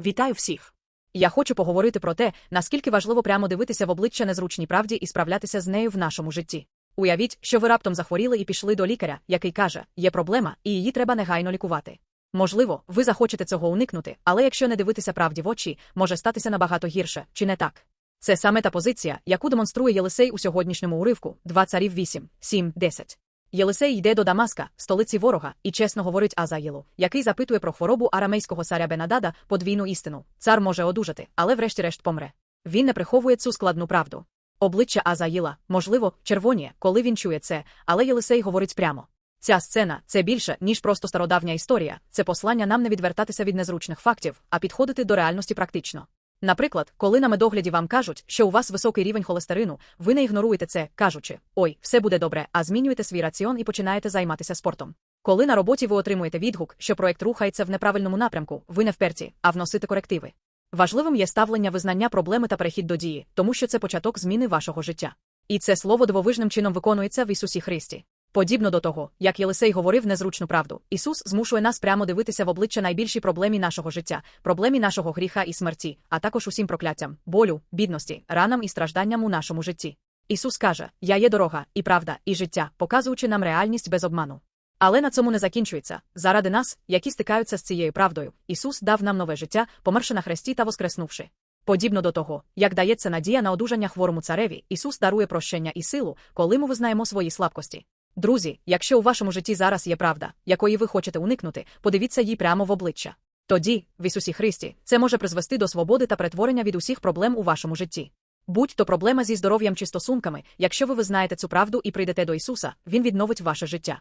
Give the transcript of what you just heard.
Вітаю всіх! Я хочу поговорити про те, наскільки важливо прямо дивитися в обличчя незручній правді і справлятися з нею в нашому житті. Уявіть, що ви раптом захворіли і пішли до лікаря, який каже, є проблема, і її треба негайно лікувати. Можливо, ви захочете цього уникнути, але якщо не дивитися правді в очі, може статися набагато гірше, чи не так? Це саме та позиція, яку демонструє Єлисей у сьогоднішньому уривку 2 царів 8, 7, 10. Єлисей йде до Дамаска, столиці ворога, і чесно говорить Азаїлу, який запитує про хворобу арамейського царя Бенадада подвійну істину. Цар може одужати, але врешті-решт помре. Він не приховує цю складну правду. Обличчя Азаїла, можливо, червоніє, коли він чує це, але Єлисей говорить прямо. Ця сцена це більше, ніж просто стародавня історія, це послання нам не відвертатися від незручних фактів, а підходити до реальності практично. Наприклад, коли на медогляді вам кажуть, що у вас високий рівень холестерину, ви не ігноруєте це, кажучи, ой, все буде добре, а змінюєте свій раціон і починаєте займатися спортом. Коли на роботі ви отримуєте відгук, що проект рухається в неправильному напрямку, ви не вперті, а вносите корективи. Важливим є ставлення визнання проблеми та перехід до дії, тому що це початок зміни вашого життя. І це слово дивовижним чином виконується в Ісусі Христі. Подібно до того, як Єлисей говорив незручну правду, Ісус змушує нас прямо дивитися в обличчя найбільшій проблемі нашого життя, проблемі нашого гріха і смерті, а також усім прокляттям, болю, бідності, ранам і стражданням у нашому житті. Ісус каже: Я є дорога, і правда, і життя, показуючи нам реальність без обману. Але на цьому не закінчується. Заради нас, які стикаються з цією правдою, Ісус дав нам нове життя, померши на хресті та воскреснувши. Подібно до того, як дається надія на одужання хворому цареві, Ісус дарує прощення і силу, коли ми визнаємо свої слабкості. Друзі, якщо у вашому житті зараз є правда, якої ви хочете уникнути, подивіться їй прямо в обличчя. Тоді, в Ісусі Христі, це може призвести до свободи та перетворення від усіх проблем у вашому житті. Будь то проблема зі здоров'ям чи стосунками, якщо ви визнаєте цю правду і прийдете до Ісуса, Він відновить ваше життя.